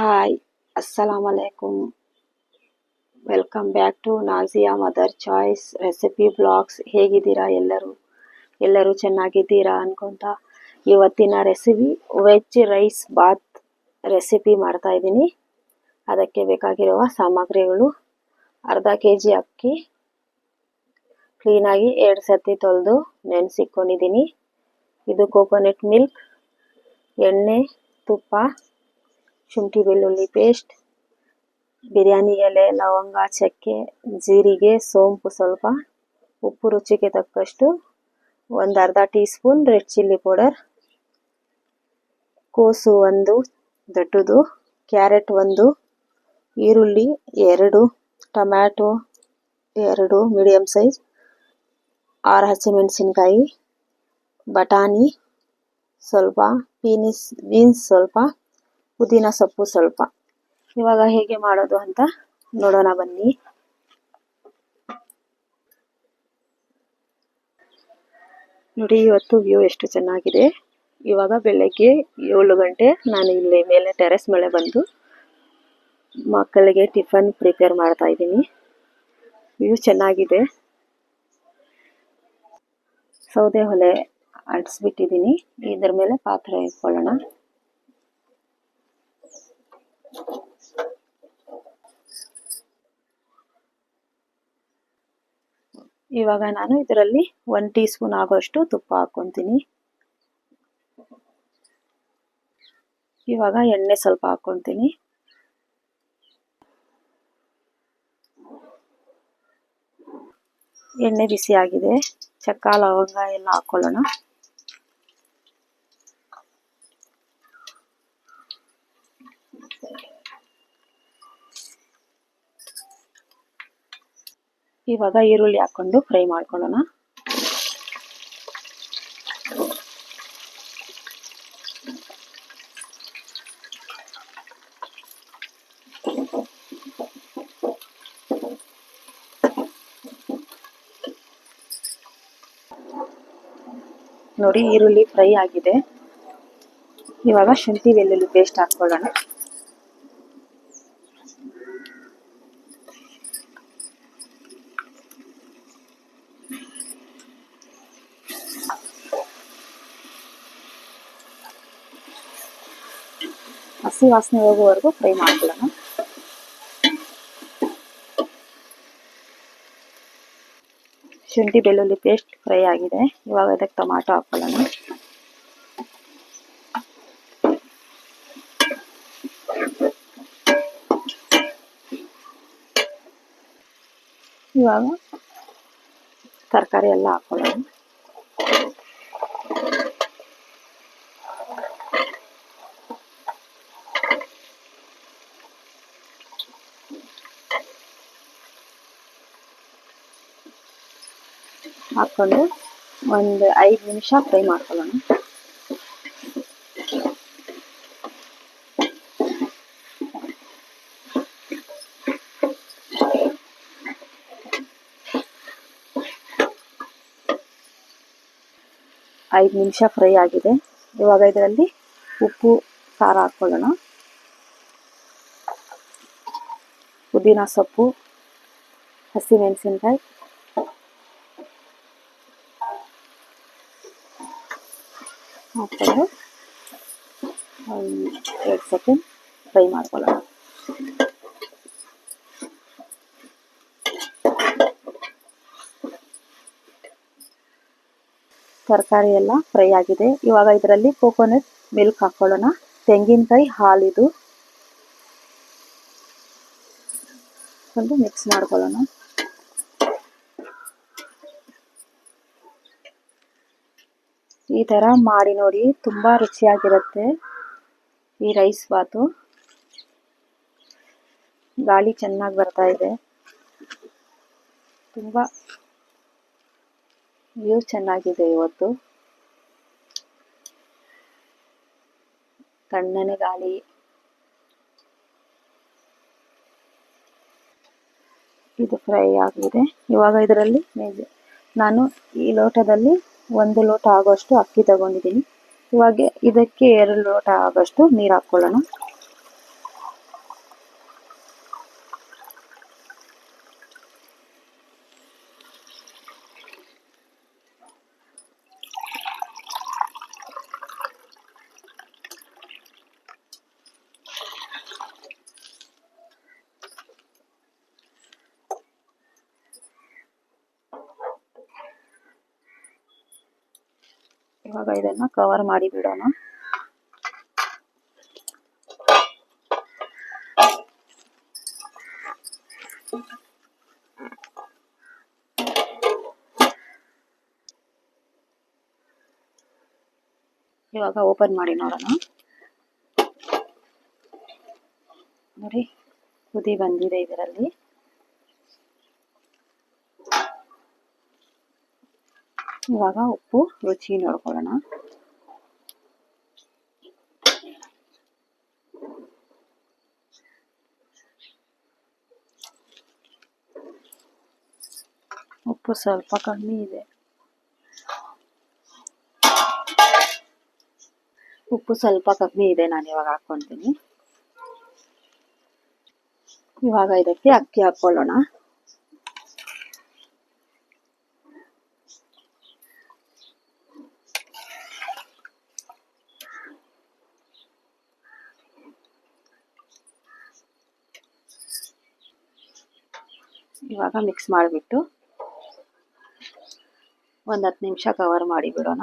Hi ಅಸ್ಸಲಾಮ್ ಅಲೈಕುಮ್ welcome back to Nazia mother choice recipe blogs ಹೇಗಿದ್ದೀರಾ ಎಲ್ಲರೂ? ಎಲ್ಲರೂ ಚೆನ್ನಾಗಿದ್ದೀರಾ ಅನ್ಕೊಂತ ಇವತ್ತಿನ recipe veg rice bath recipe ಮಾಡ್ತಾ ಇದ್ದೀನಿ. ಅದಕ್ಕೆ ಬೇಕಾಗಿರುವ ಸಾಮಗ್ರಿಗಳು ಅರ್ಧ ಕೆ ಜಿ ಅಕ್ಕಿ ಕ್ಲೀನಾಗಿ ಎರಡು ಸರ್ತಿ ತೊಳೆದು ನೆನೆಸಿಕ್ಕೊಂಡಿದ್ದೀನಿ ಇದು ಕೋಕೋನಟ್ ಮಿಲ್ಕ್ ಎಣ್ಣೆ, ತುಪ್ಪ ಶುಂಠಿ, ಬೆಳ್ಳುಳ್ಳಿ ಪೇಸ್ಟ್ ಬಿರಿಯಾನಿ ಎಲೆ, ಲವಂಗ, ಚಕ್ಕೆ, ಜೀರಿಗೆ, ಸೋಂಪು ಸ್ವಲ್ಪ, ಉಪ್ಪು ರುಚಿಗೆ ತಕ್ಕಷ್ಟು ಒಂದು ಅರ್ಧ teaspoon red chilli powder ಕೋಸು ಒಂದು, ದೊಡ್ಡದು ಕ್ಯಾರೆಟ್ ಒಂದು, ಈರುಳ್ಳಿ ಎರಡು, ಟೊಮ್ಯಾಟೊ ಎರಡು ಮೀಡಿಯಮ್ ಸೈಜ್ ಆರು ಹಸಿಮೆಣಸಿನ್ಕಾಯಿ, ಬಟಾಣಿ ಸ್ವಲ್ಪ, ಪೀನಿಸ್, ಬೀನ್ಸ್ ಸ್ವಲ್ಪ ಪುದೀನ ಸೊಪ್ಪು ಸ್ವಲ್ಪ. ಇವಾಗ ಹೇಗೆ ಮಾಡೋದು ಅಂತ ನೋಡೋಣ ಬನ್ನಿ. ನೋಡಿ, ಇವತ್ತು ವ್ಯೂ ಎಷ್ಟು ಚೆನ್ನಾಗಿದೆ. ಇವಾಗ ಬೆಳಗ್ಗೆ ಏಳು ಗಂಟೆ ನಾನು ಇಲ್ಲಿ ಮೇಲೆ ಟೆರೆಸ್ ಮೇಲೆ ಬಂದು ಮಕ್ಕಳಿಗೆ ಟಿಫನ್ ಪ್ರಿಪೇರ್ ಮಾಡ್ತಾ ಇದ್ದೀನಿ. ವ್ಯೂ ಚೆನ್ನಾಗಿದೆ. ಸೌದೆ ಒಲೆ ಅಂಟಿಸ್ಬಿಟ್ಟಿದ್ದೀನಿ ಇದ್ರ ಮೇಲೆ ಪಾತ್ರೆ ಇಟ್ಕೊಳ್ಳೋಣ. ಇವಾಗ ನಾನು ಇದರಲ್ಲಿ ಒನ್ ಟೀ ಸ್ಪೂನ್ ಆಗೋಷ್ಟು ತುಪ್ಪ ಹಾಕ್ಕೊಂತೀನಿ. ಇವಾಗ ಎಣ್ಣೆ ಸ್ವಲ್ಪ ಹಾಕ್ಕೊಂತೀನಿ. ಎಣ್ಣೆ ಬಿಸಿ ಆಗಿದೆ. ಚಕ್ಕ, ಲವಂಗ ಎಲ್ಲ ಹಾಕೊಳ್ಳೋಣ. ಇವಾಗ ಈರುಳ್ಳಿ ಹಾಕೊಂಡು ಫ್ರೈ ಮಾಡ್ಕೊಳ್ಳೋಣ. ನೋಡಿ ಈರುಳ್ಳಿ ಫ್ರೈ ಆಗಿದೆ. ಇವಾಗ ಶುಂಠಿ ಬೆಳ್ಳುಳ್ಳಿ ಪೇಸ್ಟ್ ಹಾಕೊಳ್ಳೋಣ ಹಸಿ ವಾಸನೆ ಹೋಗುವವರೆಗೂ ಫ್ರೈ ಮಾಡ್ಕೊಳ್ಳೋಣ. ಶುಂಠಿ, ಬೆಳ್ಳುಳ್ಳಿ ಪೇಸ್ಟ್ ಫ್ರೈ ಆಗಿದೆ. ಇವಾಗ ಅದಕ್ಕೆ ಟೊಮಾಟೊ ಹಾಕೊಳ್ಳೋಣ ಇವಾಗ ತರಕಾರಿ ಎಲ್ಲ ಹಾಕೊಳ್ಳೋಣ ಹಾಕ್ಕೊಂಡು ಒಂದು ಐದು ನಿಮಿಷ ಫ್ರೈ ಮಾಡ್ಕೊಳ್ಳೋಣ. ಐದು ನಿಮಿಷ ಫ್ರೈ ಆಗಿದೆ. ಇವಾಗ ಇದರಲ್ಲಿ ಉಪ್ಪು, ಖಾರ ಹಾಕ್ಕೊಳ್ಳೋಣ ಪುದೀನ ಸೊಪ್ಪು, ಹಸಿಮೆಣಸಿನ್ಕಾಯಿ ಎರಡು ಸೆಕೆಂಡ್ ಫ್ರೈ ಮಾಡ್ಕೊಳ್ಳೋಣ. ತರಕಾರಿ ಎಲ್ಲ ಫ್ರೈ ಆಗಿದೆ. ಇವಾಗ ಇದರಲ್ಲಿ ಕೋಕೋನಟ್ ಮಿಲ್ಕ್ ಹಾಕೊಳ್ಳೋಣ. ತೆಂಗಿನಕಾಯಿ ಹಾಲಿದು ಒಂದು ಮಿಕ್ಸ್ ಮಾಡ್ಕೊಳ್ಳೋಣ. ಈ ಥರ ಮಾಡಿ ನೋಡಿ, ತುಂಬ ರುಚಿಯಾಗಿರುತ್ತೆ ಈ ರೈಸ್ ಬಾತು. ಗಾಳಿ ಚೆನ್ನಾಗಿ ಬರ್ತಾ ಇದೆ. ತುಂಬ ವ್ಯೂ ಚೆನ್ನಾಗಿದೆ ಇವತ್ತು. ತಣ್ಣನೆ ಗಾಳಿ. ಇದು ಫ್ರೈ ಆಗಿದೆ. ಇವಾಗ ಇದರಲ್ಲಿ ನಾನು ಈ ಲೋಟದಲ್ಲಿ ಒಂದು ಲೋಟ ಆಗೋಷ್ಟು ಅಕ್ಕಿ ತಗೊಂಡಿದ್ದೀನಿ. ಇವಾಗ ಇದಕ್ಕೆ ಎರಡು ಲೋಟ ಆಗೋಷ್ಟು ನೀರು ಹಾಕ್ಕೊಳ್ಳೋಣ. ಇವಾಗ ಇದನ್ನ ಕವರ್ ಮಾಡಿ ಬಿಡೋಣ. ಇವಾಗ ಓಪನ್ ಮಾಡಿ ನೋಡೋಣ. ನೋಡಿ ಕುದಿ ಬಂದಿದೆ ಇದರಲ್ಲಿ. ಇವಾಗ ಉಪ್ಪು, ರುಚಿ ನೋಡ್ಕೊಳ್ಳೋಣ. ಉಪ್ಪು ಸ್ವಲ್ಪ ಕಮ್ಮಿ ಇದೆ. ಉಪ್ಪು ಸ್ವಲ್ಪ ಕಮ್ಮಿ ಇದೆ ನಾನು ಇವಾಗ ಹಾಕ್ಕೊತೀನಿ. ಇವಾಗ ಇದಕ್ಕೆ ಅಕ್ಕಿ ಹಾಕೊಳ್ಳೋಣ ಇವಾಗ ಮಿಕ್ಸ್ ಮಾಡಿಬಿಟ್ಟು ಒಂದು ಹತ್ತು ನಿಮಿಷ ಕವರ್ ಮಾಡಿ ಬಿಡೋಣ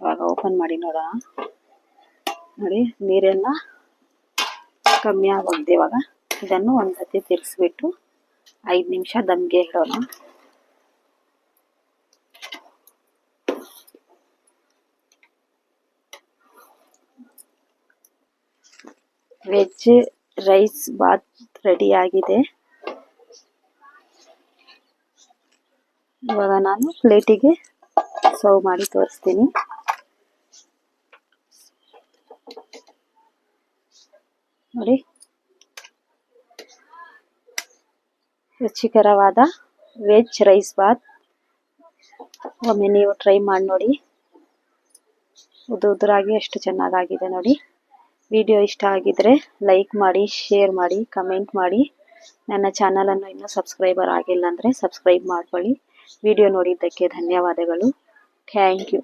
ಇವಾಗ ಓಪನ್ ಮಾಡಿ ನೋಡೋಣ. ನೋಡಿ, ನೀರೆಲ್ಲ ಕಮ್ಮಿ ಆಗೋಗಿದೆ ಇವಾಗ. ಇದನ್ನು ಒಂದು ಸತಿ ತಿರ್ಗಿಸ್ಬಿಟ್ಟು ಐದು ನಿಮಿಷ ದಮ್ಗೆ ಇಡೋಣ. ವೆಜ್ ರೈಸ್ ಬಾತ್ ರೆಡಿ ಆಗಿದೆ. ಇವಾಗ ನಾನು ಪ್ಲೇಟಿಗೆ ಸರ್ವ್ ಮಾಡಿ ತೋರಿಸ್ತೀನಿ. ನೋಡಿ. ರುಚಿಕರವಾದ ವೆಜ್ ರೈಸ್ ಬಾತ್. ಒಮ್ಮೆ ನೀವು ಟ್ರೈ ಮಾಡಿ ನೋಡಿ. ಉದು ಉದುರಾಗಿ ಎಷ್ಟು ಚೆನ್ನಾಗಾಗಿದೆ ನೋಡಿ. ವಿಡಿಯೋ ಇಷ್ಟ ಆಗಿದ್ರೆ ಲೈಕ್ ಮಾಡಿ, ಶೇರ್ ಮಾಡಿ, ಕಮೆಂಟ್ ಮಾಡಿ. ನನ್ನ ಚಾನಲನ್ನು ಇನ್ನೂ ಸಬ್ಸ್ಕ್ರೈಬರ್ ಆಗಿಲ್ಲ ಅಂದರೆ ಸಬ್ಸ್ಕ್ರೈಬ್ ಮಾಡ್ಕೊಳ್ಳಿ. ವಿಡಿಯೋ ನೋಡಿದ್ದಕ್ಕೆ ಧನ್ಯವಾದಗಳು. Thank you.